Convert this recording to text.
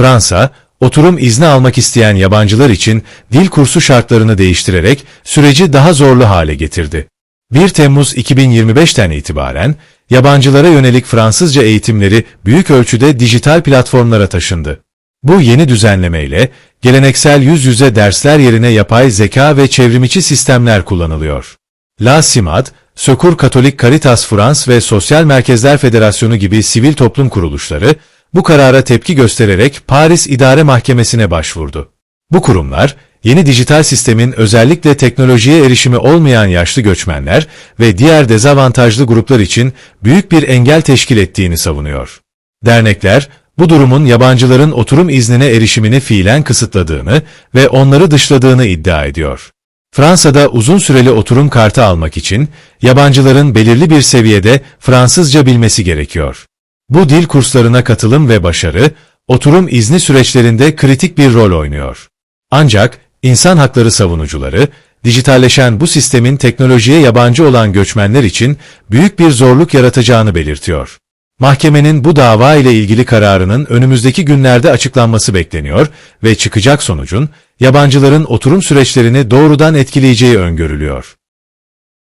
Fransa, oturum izni almak isteyen yabancılar için dil kursu şartlarını değiştirerek süreci daha zorlu hale getirdi. 1 Temmuz 2025'ten itibaren yabancılara yönelik Fransızca eğitimleri büyük ölçüde dijital platformlara taşındı. Bu yeni düzenlemeyle geleneksel yüz yüze dersler yerine yapay zeka ve çevrimiçi sistemler kullanılıyor. La CIMAD, Sökur Katolik Caritas France ve Sosyal Merkezler Federasyonu gibi sivil toplum kuruluşları bu karara tepki göstererek Paris İdare Mahkemesi'ne başvurdu. Bu kurumlar, yeni dijital sistemin özellikle teknolojiye erişimi olmayan yaşlı göçmenler ve diğer dezavantajlı gruplar için büyük bir engel teşkil ettiğini savunuyor. Dernekler, bu durumun yabancıların oturum iznine erişimini fiilen kısıtladığını ve onları dışladığını iddia ediyor. Fransa'da uzun süreli oturum kartı almak için yabancıların belirli bir seviyede Fransızca bilmesi gerekiyor. Bu dil kurslarına katılım ve başarı, oturum izni süreçlerinde kritik bir rol oynuyor. Ancak insan hakları savunucuları, dijitalleşen bu sistemin teknolojiye yabancı olan göçmenler için büyük bir zorluk yaratacağını belirtiyor. Mahkemenin bu dava ile ilgili kararının önümüzdeki günlerde açıklanması bekleniyor ve çıkacak sonucun yabancıların oturum süreçlerini doğrudan etkileyeceği öngörülüyor.